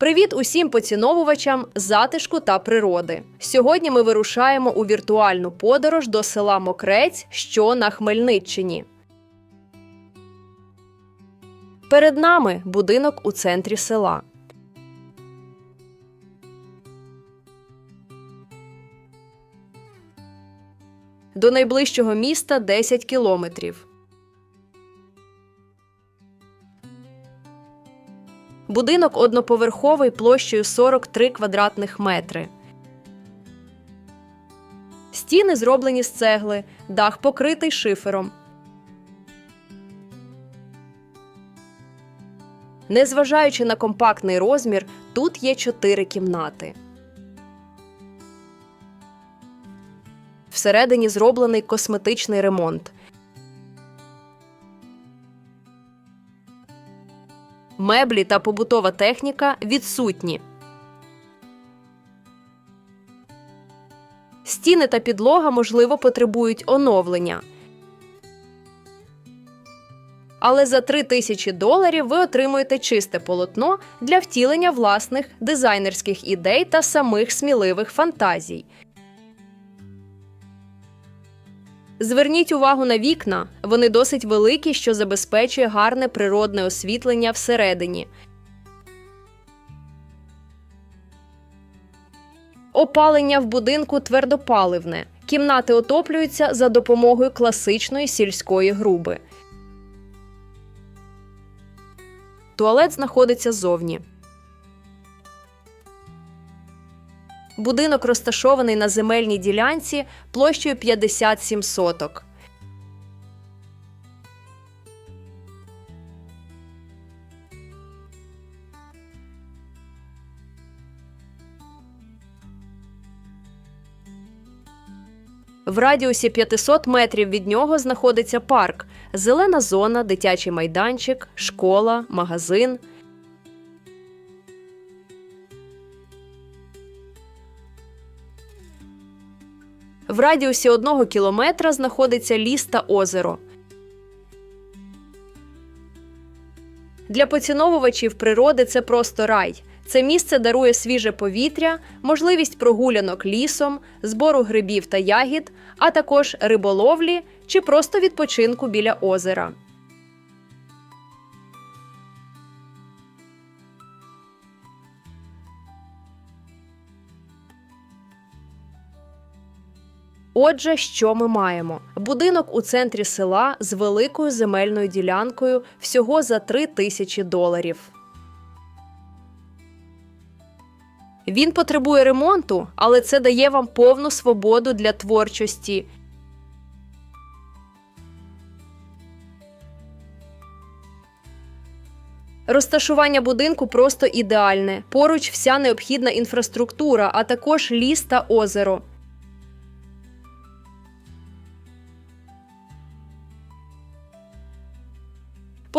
Привіт усім поціновувачам затишку та природи. Сьогодні ми вирушаємо у віртуальну подорож до села Мокрець, що на Хмельниччині. Перед нами будинок у центрі села. До найближчого міста 10 кілометрів. Будинок одноповерховий площею 43 квадратних метри. Стіни зроблені з цегли, дах покритий шифером. Незважаючи на компактний розмір, тут є чотири кімнати. Всередині зроблений косметичний ремонт. Меблі та побутова техніка відсутні. Стіни та підлога, можливо, потребують оновлення. Але за 3 тисячі доларів ви отримуєте чисте полотно для втілення власних дизайнерських ідей та самих сміливих фантазій. Зверніть увагу на вікна. Вони досить великі, що забезпечує гарне природне освітлення всередині. Опалення в будинку твердопаливне. Кімнати отоплюються за допомогою класичної сільської груби. Туалет знаходиться ззовні. Будинок розташований на земельній ділянці площею 57 соток. В радіусі 500 метрів від нього знаходиться парк, зелена зона, дитячий майданчик, школа, магазин. В радіусі одного кілометра знаходиться ліс та озеро. Для поціновувачів природи це просто рай. Це місце дарує свіже повітря, можливість прогулянок лісом, збору грибів та ягід, а також риболовлі чи просто відпочинку біля озера. Отже, що ми маємо? Будинок у центрі села з великою земельною ділянкою всього за 3 тисячі доларів. Він потребує ремонту, але це дає вам повну свободу для творчості. Розташування будинку просто ідеальне. Поруч вся необхідна інфраструктура, а також ліс та озеро.